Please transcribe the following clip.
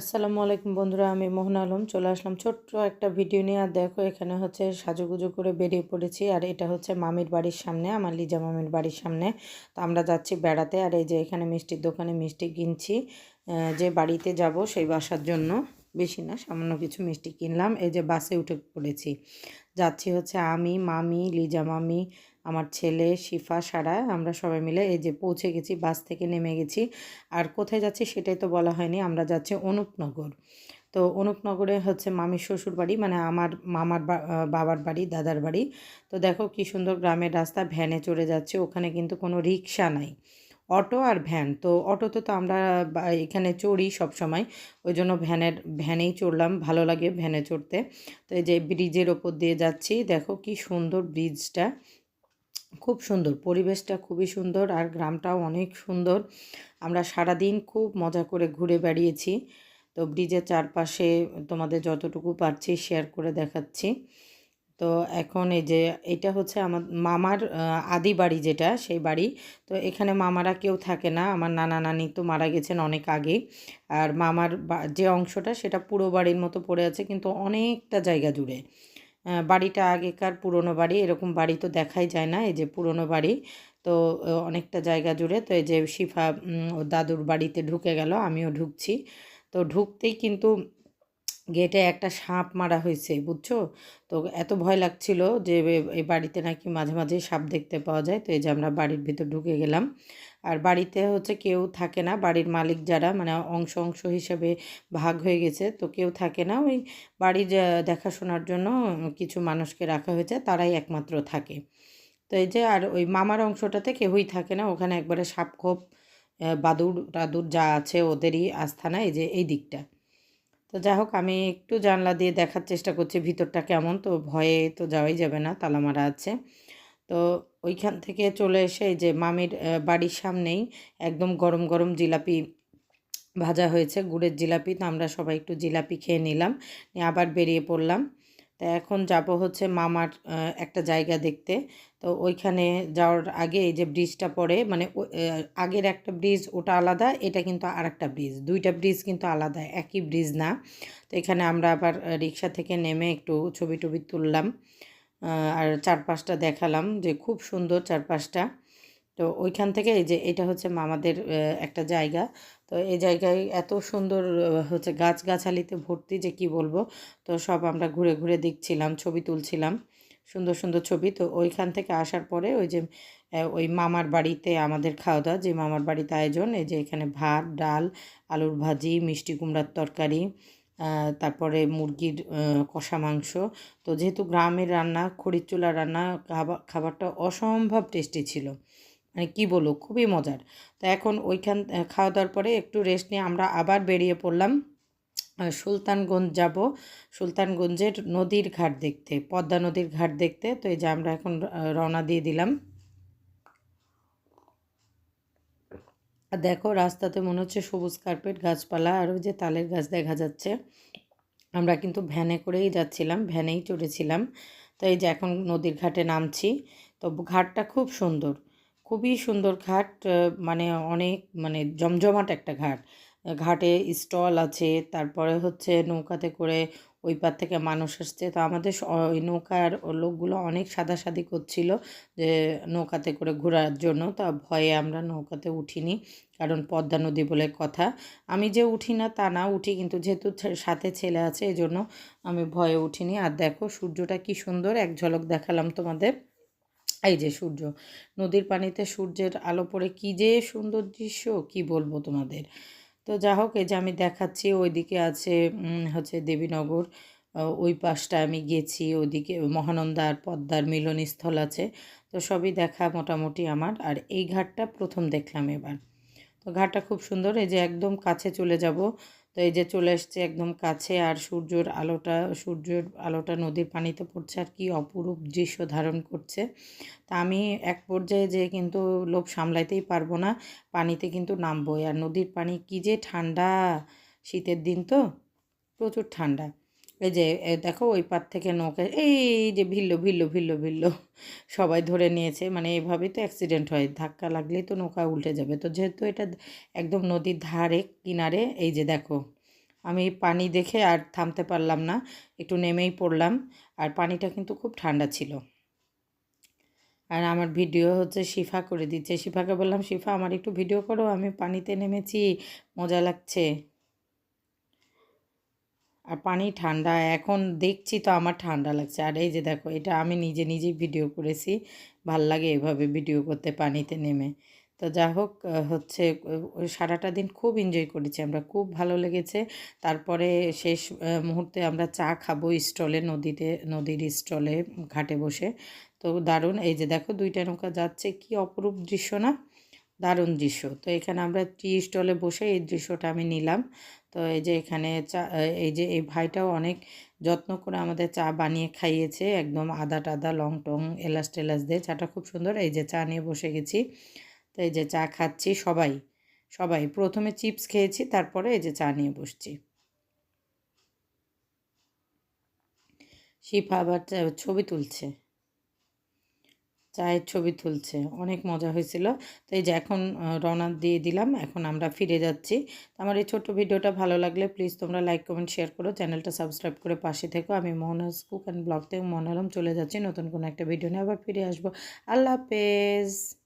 আসসালামু আলাইকুম বন্ধুরা, আমি মোহন আলম। চলে আসলাম ছোট্ট একটা ভিডিও নিয়ে। আর দেখো, এখানে হচ্ছে সাজুগুজু করে বেরিয়ে পড়েছি। আর এটা হচ্ছে মামির বাড়ির সামনে, আমার লিজা মামির বাড়ির সামনে। তো আমরা যাচ্ছি বেড়াতে। আর এই যে এখানে মিষ্টির দোকানে মিষ্টি কিনছি। যে বাড়িতে যাব সেই বাসার জন্য। বেশি না, সামান্য কিছু মিষ্টি কিনলাম। এই যে বাসে উঠে পড়েছি। যাচ্ছি হচ্ছে আমি, মামি, লিজা মামি আমার ছেলে শিফা, সারা, আমরা সবাই মিলে এই যে পৌঁছে গেছি, বাস থেকে নেমে গেছি। আর কোথায় যাচ্ছি সেটাই তো বলা হয়নি, আমরা যাচ্ছি অনুপনগর। তো অনুপনগরে হচ্ছে মামির শ্বশুর বাড়ি মানে আমার মামার বাবার বাড়ি, দাদার বাড়ি। তো দেখো কি সুন্দর গ্রামের রাস্তা, ভ্যানে চড়ে যাচ্ছে, ওখানে কিন্তু কোনো রিক্সা নাই। অটো আর ভ্যান, তো অটোতে তো আমরা এখানে চড়ি সব সময়। ওই জন্য ভ্যানের, ভ্যানেই চড়লাম, ভালো লাগে ভ্যানে চড়তে। তো এই যে ব্রিজের ওপর দিয়ে যাচ্ছি, দেখো কি সুন্দর ব্রিজটা। খুব সুন্দর, পরিবেশটা খুবই সুন্দর আর গ্রামটাও অনেক সুন্দর। আমরা সারাদিন খুব মজা করে ঘুরে বেড়িয়েছি। তো ব্রিজের চারপাশে তোমাদের যতটুকু পারছি শেয়ার করে দেখাচ্ছি। তো এখন এই যে, এটা হচ্ছে আমার মামার আদি বাড়ি যেটা, সেই বাড়ি। তো এখানে মামারা কেউ থাকে না, আমার নানা নানি তো মারা গেছেন অনেক আগে। আর মামার যে অংশটা সেটা পুরো বাড়ির মতো পড়ে আছে, কিন্তু অনেকটা জায়গা জুড়ে। বাড়িটা আগেকার পুরনো বাড়ি, এরকম বাড়ি তো দেখাই যায় না, এই যে পুরনো বাড়ি। তো অনেকটা জায়গা জুড়ে তো এই যে শিফা ওর দাদুর বাড়িতে ঢুকে গেল, আমিও ঢুকছি। তো ঢুকতেই কিন্তু গেটে একটা সাপ মারা হয়েছে, বুঝছ? তো এত ভয় লাগছিল যে এই বাড়িতে নাকি মাঝে মাঝে সাপ দেখতে পাওয়া যায়, তো এই যে আমরা বাড়ির ভিতর ঢুকে গেলাম। আর বাড়িতে হচ্ছে কেউ থাকে না। বাড়ির মালিক যারা মানে অংশ অংশ হিসেবে ভাগ হয়ে গেছে, তো কেউ থাকে না। ওই বাড়ি যা- দেখাশোনার জন্য কিছু মানুষকে রাখা হয়েছে, তারাই একমাত্র থাকে। তো এই যে আর ওই মামার অংশটাতে কেউই থাকে না। ওখানে একবারে সাপখোপ বাদুড়, টাদুর যা আছে ওদেরই আস্থানা এই যে এই দিকটা। তো যাই হোক, আমি একটু জানলা দিয়ে দেখার চেষ্টা করছি ভিতরটা কেমন। তো ভয়ে তো যাওয়াই যাবে না, তালা মারা আছে। তো ওইখান থেকে চলে এসে যে মামির বাড়ির সামনেই একদম গরম গরম জিলাপি ভাজা হয়েছে, গুড়ের জিলাপি। তো আমরা সবাই একটু জিলাপি খেয়ে নিলাম, নিয়ে আবার বেরিয়ে পড়লাম। তা এখন যাব হচ্ছে মামার একটা জায়গা দেখতে। তো ওইখানে যাওয়ার আগে এই যে ব্রিজটা পড়ে মানে আগের একটা ব্রিজ ওটা আলাদা, এটা কিন্তু আর একটা ব্রিজ। দুইটা ব্রিজ কিন্তু আলাদা, একই ব্রিজ না। তো এখানে আমরা আবার রিক্সা থেকে নেমে একটু ছবি টবি তুললাম। আর চারপাশটা দেখালাম যে খুব সুন্দর চারপাশটা। তো ওইখান থেকে এই যে এটা হচ্ছে মামাদের একটা জায়গা। তো এই জায়গায় এত সুন্দর হচ্ছে গাছগাছালিতে ভর্তি যে কি বলব। তো সব আমরা ঘুরে ঘুরে দেখছিলাম, ছবি তুলছিলাম, সুন্দর সুন্দর ছবি। তো ওইখান থেকে আসার পরে ওই যে ওই মামার বাড়িতে আমাদের খাওয়া দাওয়া, যে মামার বাড়িতে আয়োজন, এই যে এখানে ভাত, ডাল, আলুর ভাজি, মিষ্টি কুমড়ার তরকারি তারপরে মুরগির কষা মাংস। তো যেহেতু গ্রামের রান্না, খড়ির চুলার রান্না খাবার খাবারটা অসম্ভব টেস্টি ছিল। মানে কী বলব, খুবই মজার। তো এখন ওইখান খাওয়া দাওয়ার পরে একটু রেস্ট নিয়ে আমরা আবার বেরিয়ে পড়লাম। সুলতানগঞ্জ যাব। সুলতানগঞ্জের নদীর ঘাট দেখতে, পদ্মা নদীর ঘাট দেখতে। তো এই যে আমরা এখন রওনা দিয়ে দিলাম। আর দেখো, রাস্তাতে মনে হচ্ছে সবুজ কার্পেট, গাছপালা, আর ওই যে তালের গাছ দেখা যাচ্ছে। আমরা কিন্তু ভ্যানে করেই যাচ্ছিলাম, ভ্যানেই চড়েছিলাম। তো এই যে এখন নদীর ঘাটে নামছি। তো ঘাটটা খুব সুন্দর, খুবই সুন্দর ঘাট মানে অনেক মানে জমজমাট একটা ঘাট। ঘাটে স্টল আছে, তারপরে হচ্ছে নৌকাতে করে ওই পার থেকে মানুষ আসছে। তো আমাদের ওই নৌকার লোকগুলো অনেক সাদাসাদি করছিল যে নৌকাতে করে ঘোরার জন্য। তা ভয়ে আমরা নৌকাতে উঠিনি, কারণ পদ্মা নদী বলে কথা। আমি যে উঠি না তা না, উঠি কিন্তু যেহেতু সাথে ছেলে আছে এই জন্য আমি ভয়ে উঠিনি। আর দেখো সূর্যটা কি সুন্দর, এক ঝলক দেখালাম তোমাদের। এই যে সূর্য, নদীর পানিতে সূর্যের আলো পড়ে, কী যে সুন্দর দৃশ্য, কি বলব তোমাদের? তো যা হোক, এই যে আমি দেখাচ্ছি, ওইদিকে আছে হচ্ছে দেবীনগর ওই পাশটা আমি গেছি, ওইদিকে মহানন্দার পদ্মার মিলনস্থল আছে, তো সবই দেখা মোটামুটি আমার, আর এই ঘাটটা প্রথম দেখলাম এবার। তো ঘাটটা খুব সুন্দর, এই যে একদম কাছে চলে যাব তো এই যে চলে এসছে একদম কাছে আর সূর্যর আলোটা, সূর্যের আলোটা নদীর পানিতে পড়ছে আর কি অপরূপ দৃশ্য ধারণ করছে। তা আমি এক পর্যায়ে যে কিন্তু লোভ সামলাইতেই পারব না, পানিতে কিন্তু নামবই। আর নদীর পানি কি যে ঠান্ডা, শীতের দিন তো প্রচুর ঠান্ডা। এই যে দেখো ওই পার থেকে নৌকা এই যে ভিল্লো ভিল্লো ভিল্লো ভিল্লো সবাই ধরে নিয়েছে মানে এভাবেই তো অ্যাক্সিডেন্ট হয়। ধাক্কা লাগলেই তো নৌকা উল্টে যাবে। তো যেহেতু এটা একদম নদীর ধারে, কিনারে, এই যে দেখো, আমি পানি দেখে আর থামতে পারলাম না, একটু নেমেই পড়লাম, আর পানিটা কিন্তু খুব ঠান্ডা ছিল। আর আমার ভিডিও হচ্ছে শিফা করে দিচ্ছে। শিফাকে বললাম, শিফা, আমার একটু ভিডিও করো, আমি পানিতে নেমেছি, মজা লাগছে। আর পানি ঠান্ডা, এখন দেখছি তো আমার ঠান্ডা লাগছে। আর এই যে দেখো, এটা আমি নিজে নিজেই ভিডিও করেছি, ভালো লাগে এভাবে ভিডিও করতে পানিতে নেমে। তো যা হোক হচ্ছে সারাটা দিন খুব এনজয় করেছি আমরা, খুব ভালো লেগেছে। তারপরে শেষ মুহূর্তে আমরা চা খাব স্টলে, নদীতে, নদীর স্টলে, ঘাটে বসে। তো দারুণ, এই যে দেখো, দুইটা নৌকা যাচ্ছে, কি অপরূপ দৃশ্য না? দারুণ দৃশ্য। তো এখানে আমরা টি স্টলে বসে এই দৃশ্যটা আমি নিলাম। তো এই যে এখানে চা, এই যে এই ভাইটাও অনেক যত্ন করে আমাদের চা বানিয়ে খাইয়েছে। একদম আদা টাদা লং টং এলাচ টেলাচ দিয়ে চাটা খুব সুন্দর। এই যে চা নিয়ে বসে গেছি। তো এই যে চা খাচ্ছি সবাই সবাই। প্রথমে চিপস খেয়েছি, তারপরে এই যে চা নিয়ে বসছি। শিফা আবার ছবি তুলছে। চায়ের ছবি তুলছে। অনেক মজা হয়েছিল। তো এই যে এখন রওনা দিয়ে দিলাম। এখন আমরা ফিরে যাচ্ছি। আমার এই ছোট্ট ভিডিওটা ভালো লাগলে প্লিজ তোমরা লাইক, কমেন্ট, শেয়ার করো। চ্যানেলটা সাবস্ক্রাইব করে পাশে থেকো। আমি মোহনাস কুক অ্যান্ড ব্লগ থেকে মনোরম চলে যাচ্ছি। নতুন কোনো একটা ভিডিও নিয়ে আবার ফিরে আসব। আল্লাহ হাফেজ।